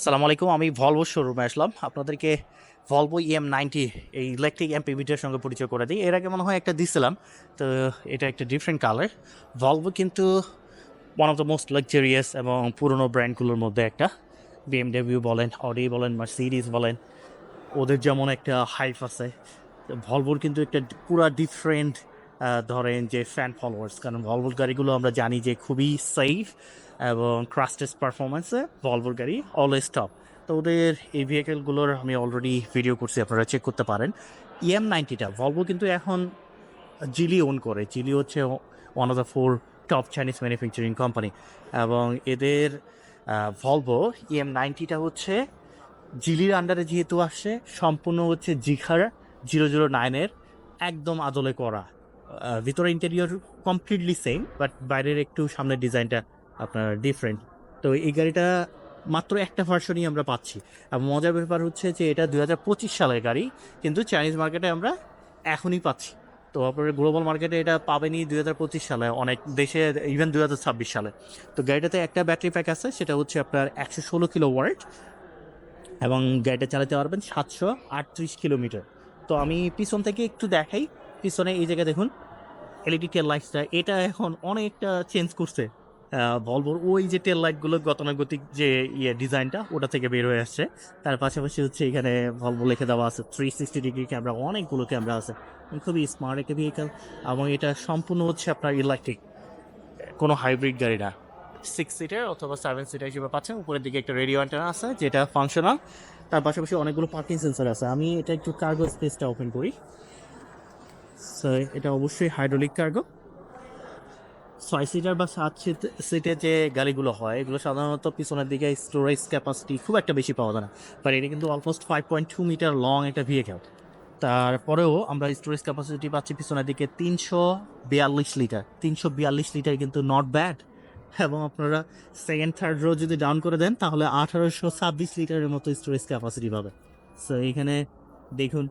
সালাম আলাইকুম, আমি ভলভো শোরুমে আসলাম। আপনাদেরকে ভলভো ইএম নাইনটি এই ইলেকট্রিক এমপিভিটার সঙ্গে পরিচয় করে দিই। এর আগে মনে হয় একটা দিছিলাম, তো এটা একটা ডিফারেন্ট কালার ভলভো কিন্তু one of the most luxurious এবং পুরনো ব্র্যান্ডগুলোর মধ্যে একটা। বিএমডাব্লিউ বলেন অডি বলেন মার্সিডিস বলেন, ওদের যেমন একটা হাইফ আছে। ভলভোর কিন্তু একটা পুরা ডিফারেন্ট ধরেন যে ফ্যান ফলোয়ার্স কারণ ভলভোর গাড়িগুলো আমরা জানি যে খুবই সেফ এবং ক্রাস্টেস পারফরমেন্সে ভলভোর গাড়ি অলওয়েজ টপ তো ওদের এই ভেহিকেলগুলোর আমি অলরেডি ভিডিও করছি, আপনারা চেক করতে পারেন। ইএম নাইনটিটা ভলভো কিন্তু এখন জিলি ওন করে। জিলি হচ্ছে one of the four top Chinese manufacturing company এবং এদের ভলভো ইএম নাইনটিটা হচ্ছে জিলির আন্ডারে যেহেতু আসছে, সম্পূর্ণ হচ্ছে জিখার জিরো জিরো নাইনের একদম আদলে করা। ভিতরে ইন্টেরিয়র কমপ্লিটলি সেম বাট বাইরের একটু সামনের ডিজাইনটা আপনার ডিফারেন্ট তো এই গাড়িটা মাত্র একটা ভার্সনই আমরা পাচ্ছি। আর মজার ব্যাপার হচ্ছে যে এটা দু হাজার পঁচিশ সালের গাড়ি, কিন্তু চাইনিজ মার্কেটে আমরা এখনই পাচ্ছি। তো আপনার গ্লোবাল মার্কেটে এটা পাবেনই দুই হাজার পঁচিশ সালে, অনেক দেশে ইভেন দুই হাজার ছাব্বিশ সালে। তো গাড়িটাতে একটা ব্যাটারি প্যাক আছে, সেটা হচ্ছে আপনার একশো ষোলো কিলো ওয়ার্ড এবং গাড়িটা চালাতে পারবেন সাতশো আটত্রিশ কিলোমিটার। তো আমি পিছন থেকে একটু দেখাই, পিছনে এই জায়গায় দেখুন এলইডি টেল লাইটসটা এটা এখন অনেকটা চেঞ্জ করছে। ভলভোর ওই যে টেল লাইটগুলো গতানুগতিক যে ইয়ে ডিজাইনটা, ওটা থেকে বের হয়ে আসছে। তার পাশাপাশি হচ্ছে এখানে ভলভো লিখে দেওয়া আছে থ্রি সিক্সটি ডিগ্রি ক্যামেরা অনেকগুলো ক্যামেরা আছে। খুবই স্মার্ট একটা ভেহিকেল এবং এটা সম্পূর্ণ হচ্ছে আপনার ইলেকট্রিক কোনো হাইব্রিড গাড়ি না। সিক্স সিটার অথবা সেভেন সিটার হিসেবে পাচ্ছেন। উপরের দিকে একটা রেডিও অ্যান্টেনা আছে, যেটা ফাংশনাল তার পাশাপাশি অনেকগুলো পার্কিং সেন্সর আছে। আমি এটা একটু কার্গো স্পেসটা ওপেন করি। সো এটা অবশ্যই হাইড্রোলিক কার্গো ছয় সিটার বা সাত সিটের যে গাড়িগুলো হয়, এগুলো সাধারণত পিছনের দিকে স্টোরেজ ক্যাপাসিটি খুব একটা বেশি পাওয়া যায় না। বাট এটা কিন্তু almost five point two metre long একটা ভেহিকেল তারপরেও আমরা স্টোরেজ ক্যাপাসিটি পাচ্ছি পিছনের দিকে তিনশো বিয়াল্লিশ লিটার তিনশো বিয়াল্লিশ লিটার কিন্তু নট ব্যাড এবং আপনারা সেকেন্ড থার্ড রো যদি ডাউন করে দেন, তাহলে আঠারোশো ছাব্বিশ লিটারের মতো স্টোরেজ ক্যাপাসিটি পাবে। সো এখানে দেখুন,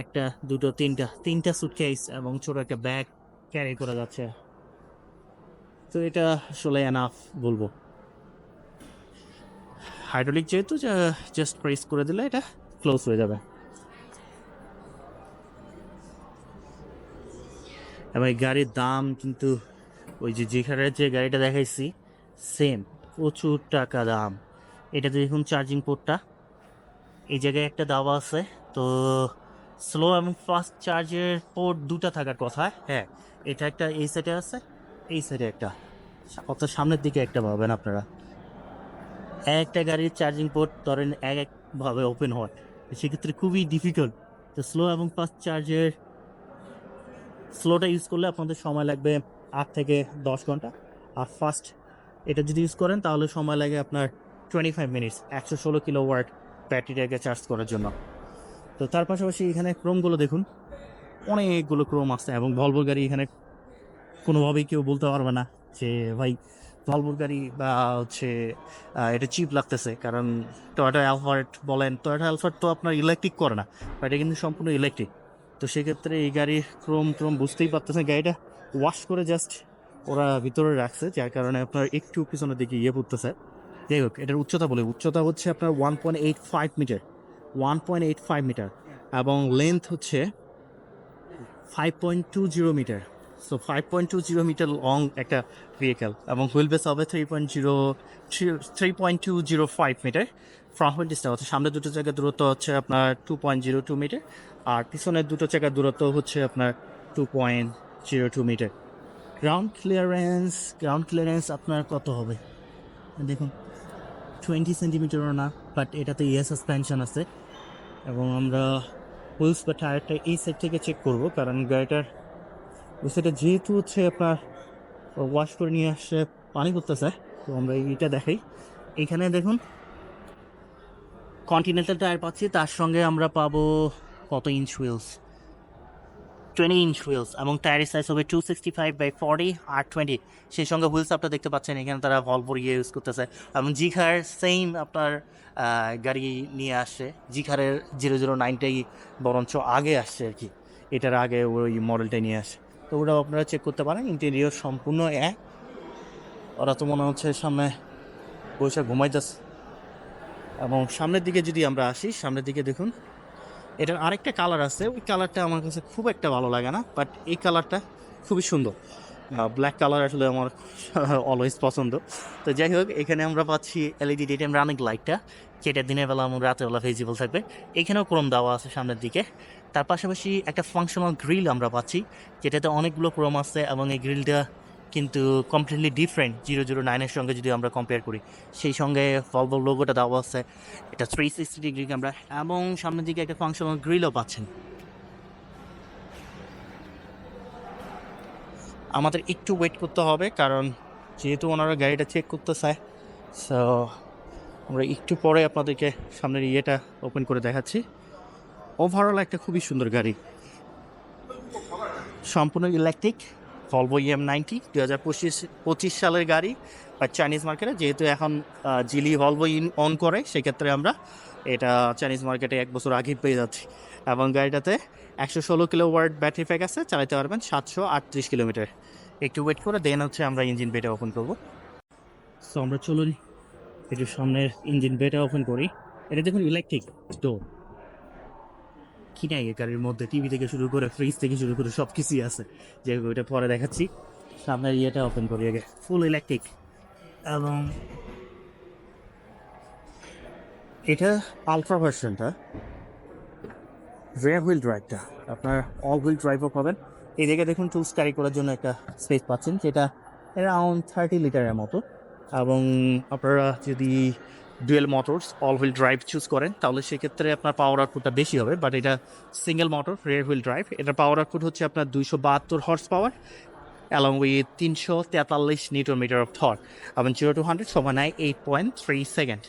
একটা, দুটো, তিনটা তিনটা সুটকেস এবং ছোট একটা ব্যাগ ক্যারি করা যাচ্ছে। তো এটা আসলে এনাফ বলব। হাইড্রোলিক যেহেতু জাস্ট প্রেস করে দিলে এটা ক্লোজ হয়ে যাবে। এবং এই গাড়ির দাম কিন্তু, ওই যে যেখানে যে গাড়িটা দেখাইছি সেম প্রচুর টাকা দাম। এটাতে দেখুন চার্জিং পোর্টটা এই জায়গায় একটা দাওয়া আছে, তো স্লো এবং ফাস্ট চার্জের পোর্ট দুটা থাকার কথা হ্যাঁ। এটা একটা এই সাইডে আছে, এই সাইডে একটা। অর্থাৎ সামনের দিকে একটা পাবেন আপনারা? এক একটা গাড়ির চার্জিং পোর্ট ধরেন এক একভাবে ওপেন হয়। সেক্ষেত্রে খুবই ডিফিকাল্ট তো স্লো এবং ফাস্ট চার্জের স্লোটা ইউজ করলে আপনাদের সময় লাগবে আট থেকে দশ ঘণ্টা। আর ফাস্ট এটা যদি ইউজ করেন তাহলে সময় লাগে আপনার টোয়েন্টি ফাইভ মিনিটস একশো ষোলো কিলো ওয়ার্ড ব্যাটারিটাকে চার্জ করার জন্য। তো তার পাশাপাশি এখানে ক্রোমগুলো দেখুন। অনেকগুলো ক্রোম আছে এবং ভলভো গাড়ি এখানে কোনোভাবেই কেউ বলতে পারবে না। যে, ভাই ভলভোর গাড়ি বা হচ্ছে এটা চিপ লাগতেছে। কারণ টয়োটা অ্যালফার্ট বলেন টয়োটা অ্যালফার্ট তো আপনার ইলেকট্রিক করে না বাট এটা কিন্তু সম্পূর্ণ ইলেকট্রিক তো সেক্ষেত্রে এই গাড়ি ক্রোম ক্রোম বুঝতেই পারতেছেন গাড়িটা ওয়াশ করে জাস্ট ওরা ভিতরে রাখছে, যার কারণে আপনার একটু পিছনের দিকে ইয়ে পড়তেছে। যাই হোক, এটার উচ্চতা বলে, উচ্চতা হচ্ছে আপনার one point eight five metre one point eight five metre এবং লেন্থ হচ্ছে five point two zero metre so five point two zero metre long একটা ভেহিকেল এবং হুইল বেস হবে three point zero three point two zero five metre front wheel distance হচ্ছে সামনের দুটো জায়গার দূরত্ব হচ্ছে আপনার two point zero two metre আর পিছনের দুটো জায়গার দূরত্ব হচ্ছে আপনার two point zero two metre ground clearance ground clearance আপনার কত হবে? দেখুন টোয়েন্টি সেন্টিমিটারও না বাট এটাতে ইয়ে সাসপেনশন আছে। এবং আমরা হুইলস বা টায়ারটা এই সাইড থেকে চেক করব, কারণ গাড়িটার সাইডে যেহেতু হচ্ছে আপনার ওয়াশ করে নিয়ে আসছে পানি করতেছে তো আমরা এইটা দেখাই। এখানে দেখুন কন্টিনেন্টাল টায়ার পাচ্ছি, তার সঙ্গে আমরা পাবো কত inch wheels twenty inch wheels এবং টায়ারের সাইজ হবে two sixty five by forty R twenty সেই সঙ্গে হুইলস আপনারা দেখতে পাচ্ছেন, এখানে তারা ভলভোর ইয়ে ইউজ করতেছে। এবং জিখার সেম আপনার গাড়ি নিয়ে আসছে জিখারের জিরো জিরো নাইনটাই বরঞ্চ আগে আসছে আর কি। এটার আগে ওই মডেলটাই নিয়ে আসে। তো ওটাও আপনারা চেক করতে পারেন। ইন্টেরিয়র সম্পূর্ণ এক। ওরা তো মনে হচ্ছে সামনে বসে ঘুমাইতেছে এবং সামনের দিকে যদি আমরা আসি, সামনের দিকে দেখুন, এটার আরেকটা কালার আছে। ওই কালারটা আমার কাছে খুব একটা ভালো লাগে না বাট এই কালারটা খুবই সুন্দর। ব্ল্যাক কালার আসলে আমার অলওয়েজ পছন্দ। তো যাই হোক, এখানে আমরা পাচ্ছি এলইডি ডে টাইম রানিং লাইটটা যেটা দিনের বেলা এবং রাতের বেলা ভিজিবল থাকবে। এখানেও ক্রম দেওয়া আছে সামনের দিকে। তার পাশাপাশি একটা ফাংশনাল গ্রিল আমরা পাচ্ছি, যেটাতে অনেকগুলো ক্রোম আছে এবং এই গ্রিলটা কিন্তু কমপ্লিটলি ডিফারেন্ট জিরো জিরো নাইনের সঙ্গে যদি আমরা কম্পেয়ার করি। সেই সঙ্গে ভলভো লোগোটা দেওয়া আছে, এটা থ্রি সিক্সটি ডিগ্রি ক্যামেরা এবং সামনের দিকে একটা ফাংশনাল গ্রিলও পাচ্ছেন। আমাদের একটু ওয়েট করতে হবে, কারণ যেহেতু ওনারা গাড়িটা চেক করতে চায় সো আমরা একটু পরে আপনাদেরকে সামনের ইয়েটা ওপেন করে দেখাচ্ছি। ওভারঅল একটা খুবই সুন্দর গাড়ি। সম্পূর্ণ ইলেকট্রিক ভলভো ইএম নাইনটি দু হাজার পঁচিশ পঁচিশ সালের গাড়ি বা চাইনিজ মার্কেটে যেহেতু এখন জিলি ভলভো ইন অন করে, সেক্ষেত্রে আমরা এটা চাইনিজ মার্কেটে এক বছর আগেই পেয়ে যাচ্ছি। এবং গাড়িটাতে একশো ষোলো কিলো ওয়ার্ড ব্যাটারি প্যাক আছে চালাতে পারবেন সাতশো আটত্রিশ কিলোমিটার একটু ওয়েট করে দেন হচ্ছে আমরা ইঞ্জিন বেটা ওপেন করব। সো আমরা চলুন, একটু সামনের ইঞ্জিন বেটা ওপেন করি। এটা দেখুন ইলেকট্রিক স্টোর কি নাই গাড়ির মধ্যে টিভি থেকে শুরু করে ফ্রিজ থেকে শুরু করে সব কিছুই আছে যে ওইটা পরে দেখাচ্ছি। সামনের ইয়েটা ওপেন করি আগে। ফুল ইলেকট্রিক এবং এটা আলট্রা ভার্সনটা রেয়ার হুইল ড্রাইভটা আপনার অল হুইল ড্রাইভও পাবেন। এই এদিকে দেখুন টুলস ক্যারি করার জন্য একটা স্পেস পাচ্ছেন, যেটা অ্যারাউন্ড থার্টি লিটারের মতো। এবং আপনারা যদি dual motors all wheel drive choose করেন, তাহলে সেক্ষেত্রে আপনার পাওয়ার আউটপুটটা বেশি হবে বাট এটা single motor rear wheel drive এটার পাওয়ার আউটপুট হচ্ছে আপনার দুইশো বাহাত্তর হর্স পাওয়ার অ্যালং উইথ তিনশো তেতাল্লিশ নিউটন মিটার অফ থর এবং জিরো টু হান্ড্রেড সমান নেয় এইট পয়েন্ট থ্রি সেকেন্ড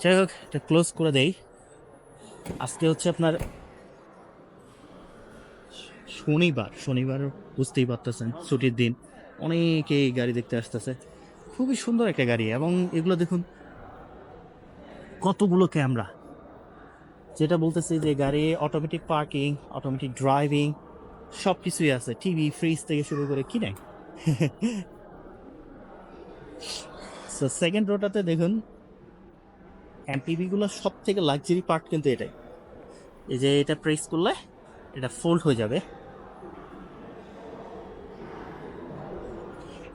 যাই হোক, এটা ক্লোজ করে দেই। আজকে হচ্ছে আপনার শনিবার শনিবার বুঝতেই পারতেছেন, ছুটির দিন, অনেকেই গাড়ি দেখতে আসতেছে। খুবই সুন্দর একটা গাড়ি এবং এগুলো দেখুন, কতগুলো ক্যামেরা যেটা বলতেছি যে গাড়ি অটোমেটিক পার্কিং অটোমেটিক ড্রাইভিং সব কিছুই আছে। টিভি ফ্রিজ থেকে শুরু করে কি সো সেকেন্ড রোটাতে দেখুন এমপিভিগুলো সব থেকে লাক্সারি পার্ট কিন্তু এটাই। এই যে এটা প্রেস করলে এটা ফোল্ড হয়ে যাবে।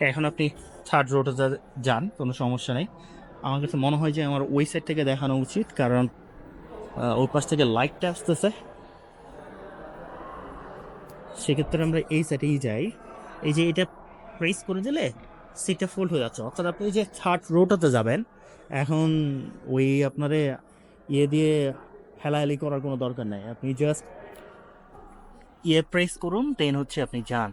এখন আপনি থার্ড রোডে যান, কোনো সমস্যা নেই। আমার কাছে মনে হয় যে আমার ওই সাইড থেকে দেখানো উচিত, কারণ ওই পাশ থেকে লাইটটা আসতেছে। সেক্ষেত্রে আমরা এই সাইডেই যাই। এই যে এটা প্রেস করে দিলে সিটটা ফোল্ড হয়ে যাচ্ছে। অর্থাৎ আপনি যে থার্ড রোটাতে যাবেন, এখন ওই আপনারে ইয়ে দিয়ে হেলাহেলি করার কোনো দরকার নাই। আপনি জাস্ট ইয়ে প্রেস করুন দেন হচ্ছে আপনি যান।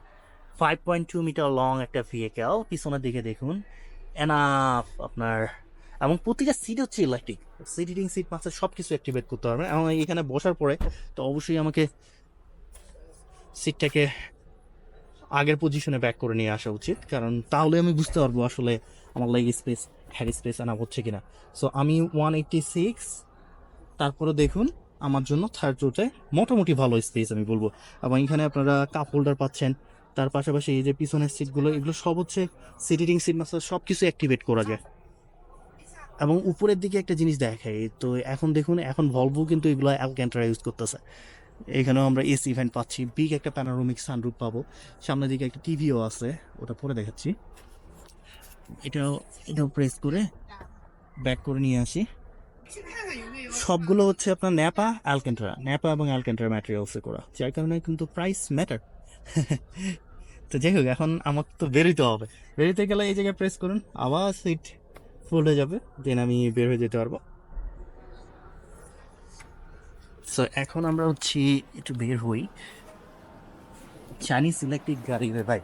Five point two metre long একটা ভেহিকেল পিছনের দিকে দেখুন এনাফ আপনার, এবং প্রতিটা সিট হচ্ছে electric seat heating seat master সব কিছু অ্যাক্টিভেট করতে পারবেন এবং এখানে বসার পরে, তো অবশ্যই আমাকে সিটটাকে আগের পজিশনে ব্যাক করে নিয়ে আসা উচিত, কারণ তাহলে আমি বুঝতে পারব আসলে আমার লেগ স্পেস হ্যাড স্পেস আনা হচ্ছে কিনা। সো আমি ওয়ান এইটটি সিক্স তারপরে দেখুন, আমার জন্য থার্ড রোতে মোটামুটি ভালো স্পেস আমি বলব। এবং এখানে আপনারা কাপ হোল্ডার পাচ্ছেন তার পাশাপাশি এই যে পিছনের সিটগুলো এগুলো সব হচ্ছে সিটিং সিট মাস্টার সব কিছু অ্যাক্টিভেট করা যায়। এবং উপরের দিকে একটা জিনিস দেখাই, তো এখন দেখুন, এখন ভলভো কিন্তু এগুলো অ্যালক্যান্টারা ইউজ করতেছে। এখানেও আমরা এসি ইভেন্ট পাচ্ছি বিগ একটা প্যানারোমিক সানরুফ পাবো। সামনের দিকে একটা টিভিও আছে, ওটা পরে দেখাচ্ছি। এটাও এটাও প্রেস করে ব্যাক করে নিয়ে আসি। সবগুলো হচ্ছে আপনার ন্যাপা অ্যালকেন্ট্রা ন্যাপা এবং অ্যালকেন্ট্রা ম্যাটেরিয়ালসে করা, যার কারণে কিন্তু প্রাইস ম্যাটার তো যাই হোক এখন আমাকে তো বেরোতে হবে। বেরোতে গেলে এই জায়গায় প্রেস করুন, আবার সিট ফুল হয়ে যাবে দেন আমি বের হয়ে যেতে পারব। সো এখন আমরা হচ্ছি, একটু বের হই। চাইনিজ ইলেকট্রিক গাড়ি রে ভাই।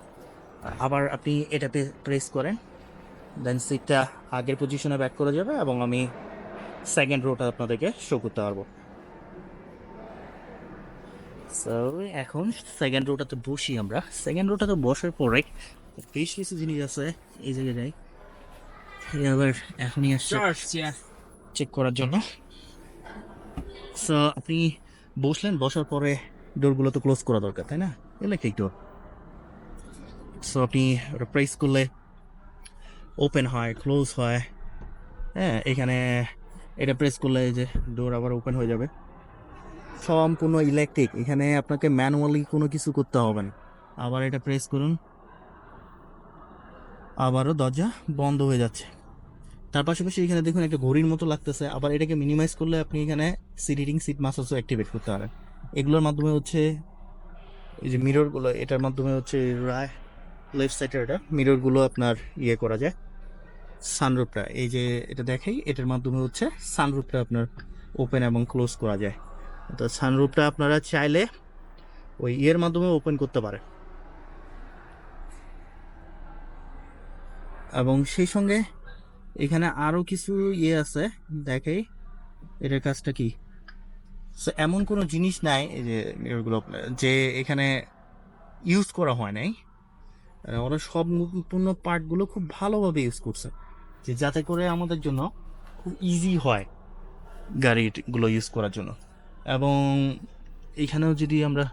আবার আপনি এটাতে প্রেস করেন দেন সিটটা আগের পজিশনে ব্যাক করে যাবে, এবং আমি সেকেন্ড রোটা আপনাদেরকে শো করতে পারব। সো এখন সেকেন্ড রোটাতে বসি আমরা। সেকেন্ড রোটাতে বসার পরে বেশ কিছু জিনিস আছে এই জায়গায় আবার এখনই আসছে। চেক করার জন্য। সো আপনি বসলেন বসার পরে ডোরগুলো তো ক্লোজ করা দরকার তাই না? ইলেকট্রিক ডোর সো আপনি ওটা প্রেস করলে ওপেন হয় ক্লোজ হয়। হ্যাঁ এখানে এটা প্রেস করলে এই যে ডোর আবার ওপেন হয়ে যাবে। সম্পূর্ণ ইলেকট্রিক এখানে আপনাকে ম্যানুয়ালি কোনো কিছু করতে হবে না। আবার এটা প্রেস করুন। আবারও দরজা বন্ধ হয়ে যাচ্ছে। তার পাশাপাশি এখানে দেখুন একটা ঘড়ির মতো লাগতেছে। আবার এটাকে মিনিমাইজ করলে আপনি এখানে সিটিং সিট মাসাজও অ্যাক্টিভেট করতে পারেন। এগুলোর মাধ্যমে হচ্ছে এই যে মিররগুলো এটার মাধ্যমে হচ্ছে রায় লেফট সাইডের এটা মিররগুলো আপনার ইয়ে করা যায়। সানরুফটা এই যে এটা দেখাই, এটার মাধ্যমে হচ্ছে সানরুফটা আপনার ওপেন এবং ক্লোজ করা যায়। তো সানরুফটা আপনারা চাইলে ওই ইয়ের মাধ্যমে ওপেন করতে পারে। এবং সেই সঙ্গে এখানে আরও কিছু ইয়ে আছে, দেখাই এটার কাজটা কি? এমন কোনো জিনিস নাই যে আপনার- যে এখানে ইউজ করা হয় নাই। ওরা সব সম্পূর্ণ পার্টগুলো খুব ভালোভাবে ইউজ করছে, যে যাতে করে আমাদের জন্য খুব ইজি হয় গাড়িগুলো ইউজ করার জন্য। এবং এখানেও যদি আমরা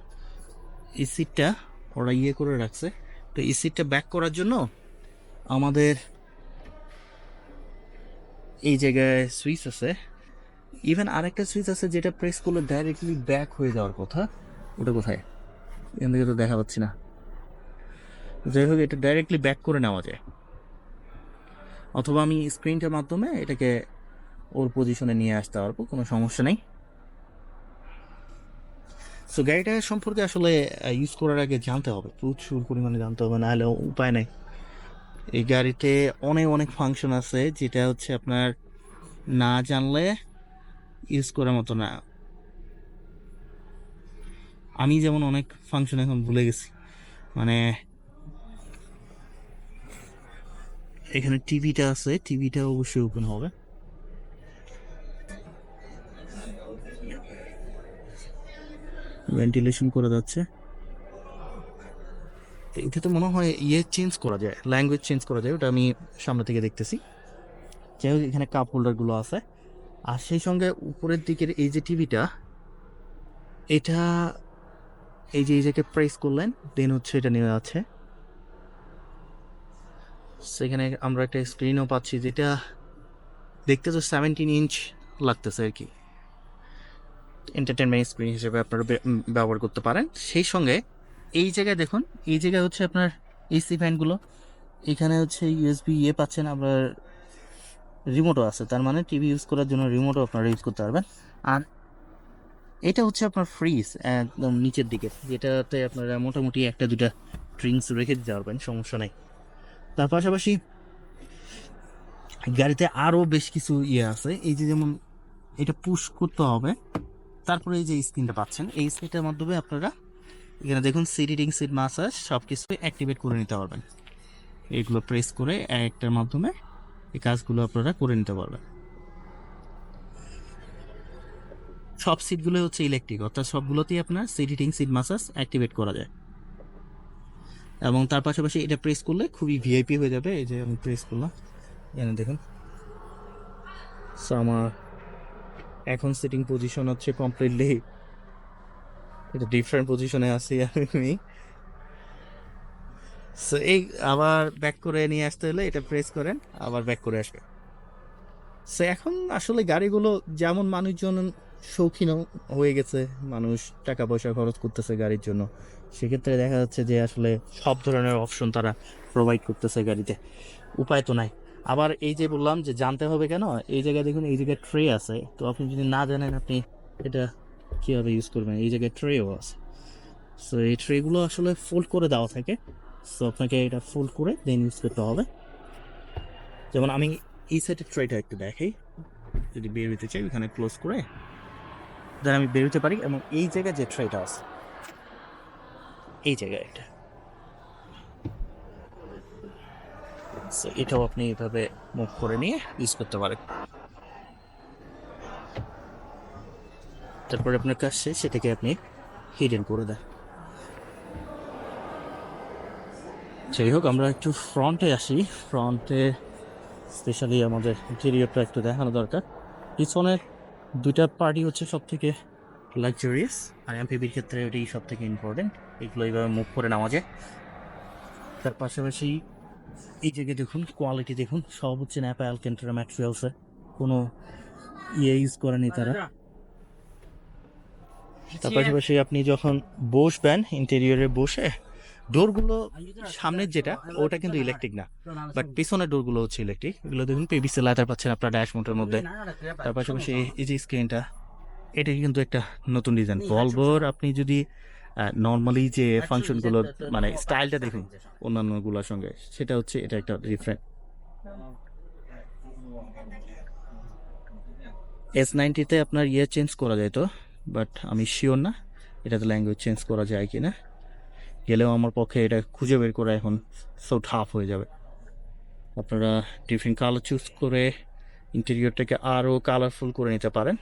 এই সিটটা ওরা ইয়ে করে রাখছে, তো এই সিটটা ব্যাক করার জন্য আমাদের এই জায়গায় সুইচ আছে। ইভেন আরেকটা সুইচ আছে যেটা প্রেস করলে ডাইরেক্টলি ব্যাক হয়ে যাওয়ার কথা, ওটা কোথায়? এখান থেকে তো দেখা পাচ্ছি না। যাই হোক, এটা ডাইরেক্টলি ব্যাক করে নেওয়া যায়। অথবা আমি স্ক্রিনটার মাধ্যমে এটাকে ওর পজিশনে নিয়ে আসতে পারব, কোনো সমস্যা নেই। সো গাড়িটা সম্পর্কে আসলে ইউজ করার আগে জানতে হবে। প্রচুর পরিমাণে জানতে হবে, নাহলে উপায় নেই। এই গাড়িতে অনেক অনেক ফাংশন আছে, যেটা হচ্ছে আপনার না জানলে ইউজ করার মতো না। আমি যেমন অনেক ফাংশন এখন ভুলে গেছি। মানে এখানে টিভিটা আছে টিভিটা অবশ্যই ওপেন হবে। ভেন্টিলেশন করা যাচ্ছে। এটা তো মনে হয় ইয়ে চেঞ্জ করা যায় ল্যাঙ্গুয়েজ চেঞ্জ করা যায়, ওটা আমি সামনে থেকে দেখতেছি। যাই হোক, এখানে কাপ হোল্ডারগুলো আছে। আর সেই সঙ্গে উপরের দিকের এই যে টিভিটা এটা এই যে, এই জায়গায় প্রেস করলেন দেন হচ্ছে এটা নেওয়া আছে। সেখানে আমরা একটা স্ক্রিনও পাচ্ছি, যেটা দেখতে তো সেভেন্টিন ইঞ্চ লাগতেছে আর কি। এন্টারটেনমেন্ট স্ক্রিন হিসেবে আপনারা ব্যবহার করতে পারেন। সেই সঙ্গে এই জায়গায় দেখুন, এই জায়গায় হচ্ছে আপনার এসি ফ্যানগুলো। এখানে হচ্ছে ইউএসবি ইয়ে পাচ্ছেন আপনার রিমোটও আছে। তার মানে টিভি ইউজ করার জন্য রিমোটও আপনারা ইউজ করতে পারবেন। আর এটা হচ্ছে আপনার ফ্রিজ একদম নিচের দিকে। যেটাতে আপনারা মোটামুটি একটা, দুটা ড্রিঙ্কস রেখে দিতে পারবেন, সমস্যা নেই। তার পাশাপাশি গাড়িতে আরও বেশ কিছু ইয়ে আছে। এই যে যেমন এটা পুশ করতে হবে। তারপরে এই যে স্ক্রিনটা পাচ্ছেন, এই স্ক্রিনটার মাধ্যমে আপনারা এখানে দেখুন সিটিং সিট মাসাজ সব কিছু অ্যাক্টিভেট করে নিতে পারবেন। এগুলো প্রেস করে একটার মাধ্যমে এই কাজগুলো আপনারা করে নিতে পারবেন। সব সিটগুলো হচ্ছে ইলেকট্রিক অর্থাৎ সবগুলোতেই আপনার সিটিং সিট মাসাজ অ্যাক্টিভেট করা যায়। এবং তার পাশাপাশি এটা প্রেস করলে খুবই ভিআইপি হয়ে যাবে, এই যে আমি প্রেস করলাম। এখানে দেখুন আমার এখন সিটিং পজিশন হচ্ছে কমপ্লিটলি এটা ডিফারেন্ট পজিশনে আছি আমি। সো এই আবার ব্যাক করে নিয়ে আসতে হলে এটা প্রেস করেন, আবার ব্যাক করে আসবে সো এখন আসলে গাড়িগুলো যেমন মানুষজন শৌখিন হয়ে গেছে, মানুষ টাকা পয়সা খরচ করতেছে গাড়ির জন্য, সেক্ষেত্রে দেখা যাচ্ছে যে আসলে সব ধরনের অপশন তারা প্রোভাইড করতেছে গাড়িতে। উপায় তো নাই। আবার এই যে বললাম যে জানতে হবে কেন? এই জায়গায় দেখুন, এই জায়গায় ট্রে আছে। তো আপনি যদি না জানেন, আপনি এটা কীভাবে ইউজ করবেন? এই জায়গায় ট্রেও আছে। সো এই ট্রেগুলো আসলে ফোল্ড করে দেওয়া থাকে। সো আপনাকে এটা ফোল্ড করে দেন ইউজ করতে হবে। যেমন আমি এই সাইডের ট্রেটা একটু দেখাই। যদি বের হতে চাই ওখানে ক্লোজ করে দেন আমি বের হতে পারি এবং এই জায়গায় যে ট্রেটা আছে, এই জায়গায় এটা। সো এটাও আপনি এভাবে মুভ করে নিয়ে ইউজ করতে পারেন। তারপরে আপনার কাজ শেষ সেটাকে আপনি হিডেন করে দেন। যাই হোক, আমরা একটু ফ্রন্টে আসি। ফ্রন্টে স্পেশালি আমাদের ইন্টেরিয়রটা একটু দেখানো দরকার। পিছনের দুইটা পার্টি হচ্ছে সব থেকে লাক্সারিয়াস আর এমপিবির ক্ষেত্রে এটাই সব থেকে ইম্পর্টেন্ট এগুলো এইভাবে মুভ করে নেওয়া যায়। তার পাশাপাশি এই জায়গায় দেখুন কোয়ালিটি দেখুন সব হচ্ছে ন্যাপা অ্যালকেন্টারা ম্যাটেরিয়ালসে কোনো ইয়ে ইউজ করেনি তারা। তার পাশাপাশি আপনি যখন বসবেন ইন্টেরিয়রে বসে ডোরগুলো সামনের যেটা ওটা কিন্তু ইলেকট্রিক না। বাট পিছনের ডোরগুলো হচ্ছে ইলেকট্রিক এগুলো দেখুন পিভিসি লাইটার পাচ্ছেন আপনার ড্যাশবোর্ডের মধ্যে। তার পাশাপাশি এই- যে স্ক্রিনটা এটা কিন্তু একটা নতুন ডিজাইন ভলভোর আপনি যদি নর্মালি যে ফাংশনগুলো মানে স্টাইলটা দেখুন অন্যান্যগুলোর সঙ্গে সেটা হচ্ছে এটা একটা ডিফারেন্ট এস নাইনটিতে আপনার ইয়ে চেঞ্জ করা যায় তো বাট আমি শিওর না এটাতে ল্যাঙ্গুয়েজ চেঞ্জ করা যায় কি না গেলেও আমার পক্ষে এটা খুঁজে বের করা এখন সো টাফ হয়ে যাবে। আপনারা ডিফারেন্ট কালার চুজ করে ইন্টেরিয়রটাকে আরও কালারফুল করে নিতে পারেন।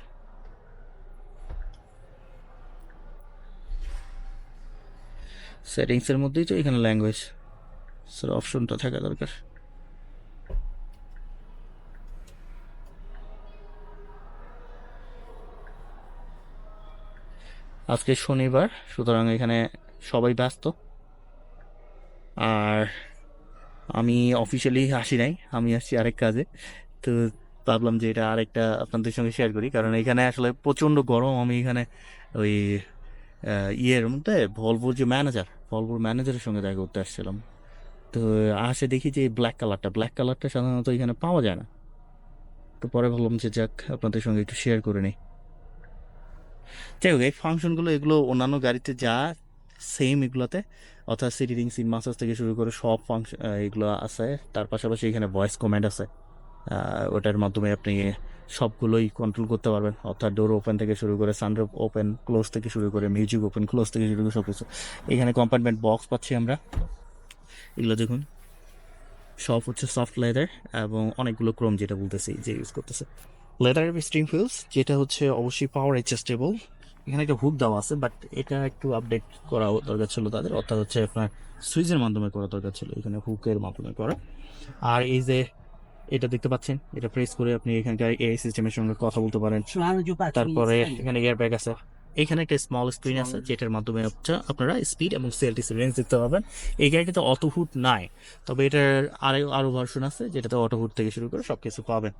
সেটিংসের মধ্যেই তো এখানে ল্যাঙ্গুয়েজ স্যার অপশনটা থাকা দরকার। আজকে শনিবার, সুতরাং এখানে সবাই ব্যস্ত। আর আমি অফিসিয়ালি আসি নাই, আমি আসছি আরেক কাজে। তো ভাবলাম যে এটা আরেকটা আপনাদের সঙ্গে শেয়ার করি, কারণ এখানে আসলে প্রচণ্ড গরম। আমি এখানে ওই ইয়ের মধ্যে ভলভোর যে ম্যানেজার ভলভোর ম্যানেজারের সঙ্গে দেখা করতে আসছিলাম। তো আসে দেখি যে ব্ল্যাক কালারটা ব্ল্যাক কালারটা সাধারণত এখানে পাওয়া যায় না। তো পরে ভাবলাম যে যাক, আপনাদের সঙ্গে একটু শেয়ার করে নিই। যাই হোক, এই ফাংশনগুলো এগুলো অন্যান্য গাড়িতে যা সেম এগুলোতে, অর্থাৎ সিটিং সিম মাসাজ থেকে শুরু করে সব ফাংশন এগুলো আছে। তার পাশাপাশি এখানে ভয়েস কমেন্ট আছে। ওটার মাধ্যমে আপনি সবগুলোই কন্ট্রোল করতে পারবেন। অর্থাৎ ডোর ওপেন থেকে শুরু করে সানরুফ ওপেন ক্লোজ থেকে শুরু করে মিউজিক ওপেন ক্লোজ থেকে শুরু করে সব কিছু এখানে কম্পার্টমেন্ট বক্স পাচ্ছি আমরা। এগুলো দেখুন। সব হচ্ছে সফট লেদার এবং অনেকগুলো ক্রোম যেটা বলতেছি, যে ইউজ করতেছে। লেদারের স্ট্রিং হুইলস যেটা হচ্ছে অবশ্যই পাওয়ার অ্যাডজাস্টেবল এখানে একটা হুক দেওয়া আছে বাট এটা একটু আপডেট করা দরকার ছিল তাদের। অর্থাৎ হচ্ছে আপনার সুইচের মাধ্যমে করা দরকার ছিল, এখানে হুকের মাধ্যমে করা। আর এই যে এটা দেখতে পাচ্ছেন এটা প্রেস করে আপনি এখানকার এআই সিস্টেমের সঙ্গে কথা বলতে পারেন। তারপরে এখানে এয়ার ব্যাগ আছে। এখানে একটা স্মল স্ক্রিন আছে যেটার মাধ্যমে হচ্ছে আপনারা স্পিড এবং সিএলটিসি রেঞ্জ দেখতে পাবেন। এই গাড়িটাতে অটো হুট নাই তবে এটার আরও আরও ভার্সন আছে যেটাতে অটো হুট থেকে শুরু করে সব কিছু পাবেন।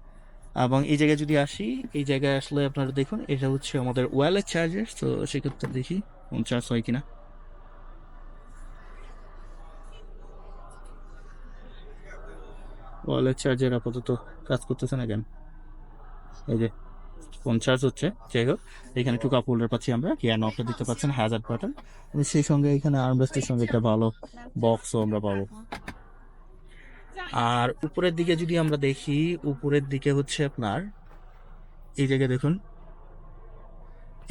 এবং এই জায়গায় যদি আসি এই জায়গায় আসলে আপনারা দেখুন এটা হচ্ছে আমাদের ওয়ালেট চার্জার তো সেক্ষেত্রে দেখি কোন চার্জ হয় কিনা। ওয়ালেট চার্জার আপাতত কাজ করতেছে না কেন? এই যে ফোন চার্জ হচ্ছে, যাই হোক, এখানে একটু কাপ হোল্ডার পাচ্ছি আমরা কেয়ার নকটা দিতে পাচ্ছেন হ্যাজার্ড বাটন সেই সঙ্গে এখানে আর্মরেস্টের সঙ্গে একটা ভালো বক্সও আমরা পাবো। আর উপরের দিকে যদি আমরা দেখি, উপরের দিকে হচ্ছে আপনার, এই জায়গায় দেখুন,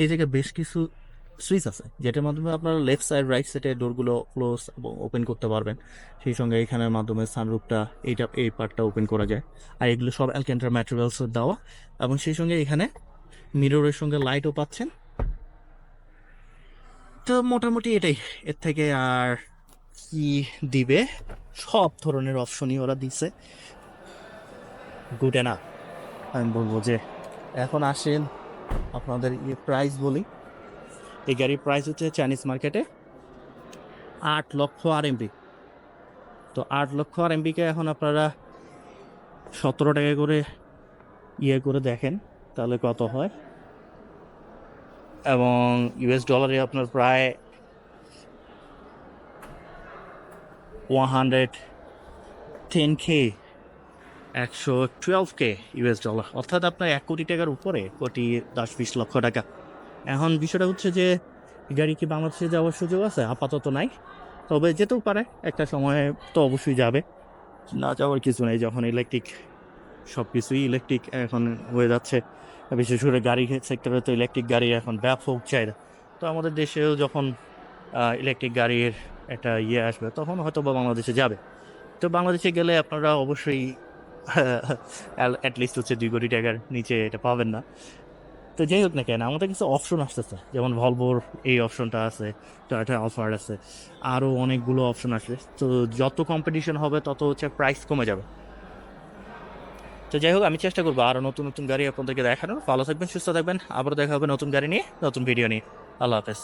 এই জায়গায় বেশ কিছু সুইচ আছে, যেটার মাধ্যমে আপনারা লেফট সাইড রাইট সাইডে ডোরগুলো ক্লোজ এবং ওপেন করতে পারবেন। সেই সঙ্গে এখানের মাধ্যমে সানরুফটা এইটা, এই পার্টটা ওপেন করা যায়। আর এগুলো সব অ্যালকেন্টার ম্যাটেরিয়ালস দেওয়া। এবং সেই সঙ্গে এখানে মিররের সঙ্গে লাইটও পাচ্ছেন। তো মোটামুটি এটাই। এর থেকে আর কি দিবে? সব ধরনের অপশনই ওরা দিছে। গুড না আমি বলব যে এখন আসেন, আপনাদের ইয়ে প্রাইস বলি। এই গাড়ির প্রাইস হচ্ছে চাইনিজ মার্কেটে আট লক্ষ আর এমবি তো আট লক্ষ আর এমবিকে এখন আপনারা সতেরো টাকা করে ইয়ে করে দেখেন, তাহলে কত হয়। এবং ইউএস ডলারে আপনার প্রায় ওয়ান হান্ড্রেড টেন কে একশো টুয়েলভ কে ইউএস ডলার অর্থাৎ আপনার এক কোটি টাকার উপরে কোটি দশ বিশ লক্ষ টাকা। এখন বিষয়টা হচ্ছে যে গাড়ি কি বাংলাদেশে যাওয়ার সুযোগ আছে? আপাতত নাই। তবে যেতেও পারে, একটা সময়ে তো অবশ্যই যাবে। না যাওয়ার কিছু নেই, যখন ইলেকট্রিক সব কিছুই ইলেকট্রিক এখন হয়ে যাচ্ছে। বিশেষ করে গাড়ি সেক্টরে তো ইলেকট্রিক গাড়ি এখন ব্যাপক চাহিদা। তো আমাদের দেশেও যখন ইলেকট্রিক গাড়ির একটা ইয়ে আসবে, তখন হয়তো বা বাংলাদেশে যাবে। তো বাংলাদেশে গেলে আপনারা অবশ্যই অ্যাটলিস্ট হচ্ছে দুই কোটি টাকার নিচে এটা পাবেন না। তো যাই হোক না কেন, আমাদের কাছে অপশন আসতেছে। যেমন ভলভোর এই অপশনটা আছে টয়টা অফার আছে আরও অনেকগুলো অপশন আসবে তো যত কম্পিটিশন হবে, তত হচ্ছে প্রাইস কমে যাবে। তো যাই হোক, আমি চেষ্টা করব আরও নতুন নতুন গাড়ি আপনাদেরকে দেখানোর। ভালো থাকবেন, সুস্থ থাকবেন। আবার দেখা হবে নতুন গাড়ি নিয়ে, নতুন ভিডিও নিয়ে। আল্লাহ হাফেজ।